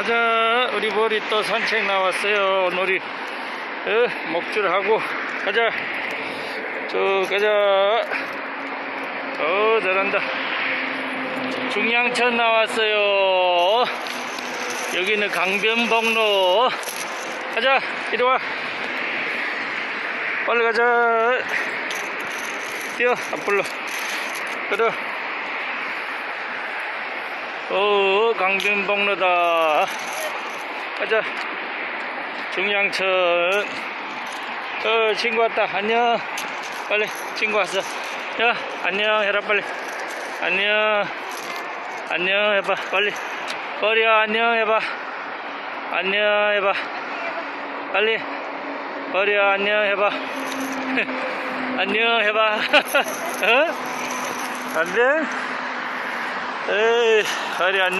가자. 우리 머리 또 산책 나왔어요. 오늘이 어, 목줄하고 가자. 쭉 가자. 어 잘한다. 중양천 나왔어요. 여기는 강변북로. 가자. 이리 와. 빨리 가자. 뛰어. 앞불로 그래 어 강변북로다. 가자. 중양천. 어 친구 왔다. 안녕. 빨리 친구 왔어. 야 안녕. 해라 빨리. 안녕. 안녕 해봐. 빨리. 머리야 안녕 해봐. 안녕 해봐. 빨리. 머리야 안녕 해봐. 안녕 해봐. 어? 안돼 에이 머리 안녕